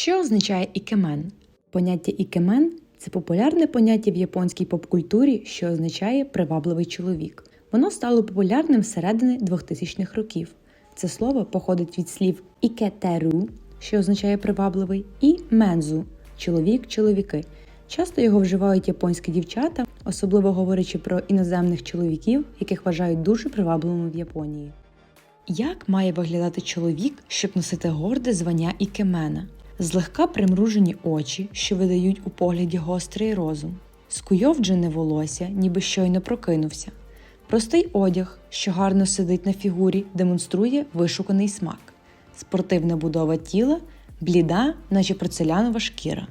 Що означає ікемен? Поняття ікемен це популярне поняття в японській попкультурі, що означає привабливий чоловік. Воно стало популярним всередини 2000-х років. Це слово походить від слів ікетеру, що означає привабливий, і мензу чоловік, чоловіки. Часто його вживають японські дівчата, особливо говорячи про іноземних чоловіків, яких вважають дуже привабливими в Японії. Як має виглядати чоловік, щоб носити горде звання ікемена? злегка примружені очі, що видають у погляді гострий розум, скуйовджене волосся, ніби щойно прокинувся. Простий одяг, що гарно сидить на фігурі, демонструє вишуканий смак, спортивна будова тіла, бліда, наче порцелянова шкіра.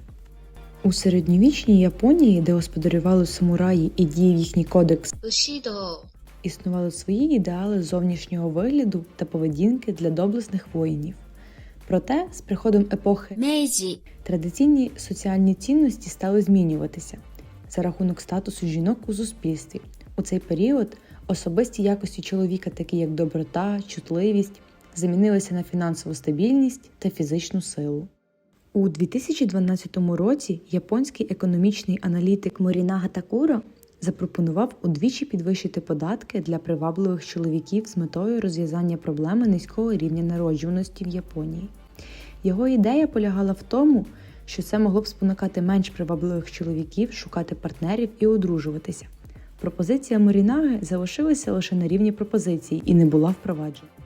У середньовічній Японії, де господарювали самураї і діяв їхній кодекс, існували свої ідеали зовнішнього вигляду та поведінки для доблесних воїнів. Проте, з приходом епохи 明治 традиційні соціальні цінності стали змінюватися за рахунок статусу жінок у суспільстві. У цей період особисті якості чоловіка, такі як доброта, чутливість, замінилися на фінансову стабільність та фізичну силу. У 2012 році японський економічний аналітик Морінага Такуро запропонував удвічі підвищити податки для привабливих чоловіків з метою розв'язання проблеми низького рівня народжуваності в Японії. Його ідея полягала в тому, що це могло б спонукати менш привабливих чоловіків шукати партнерів і одружуватися. Пропозиція Морінаги залишилася лише на рівні пропозиції і не була впроваджена.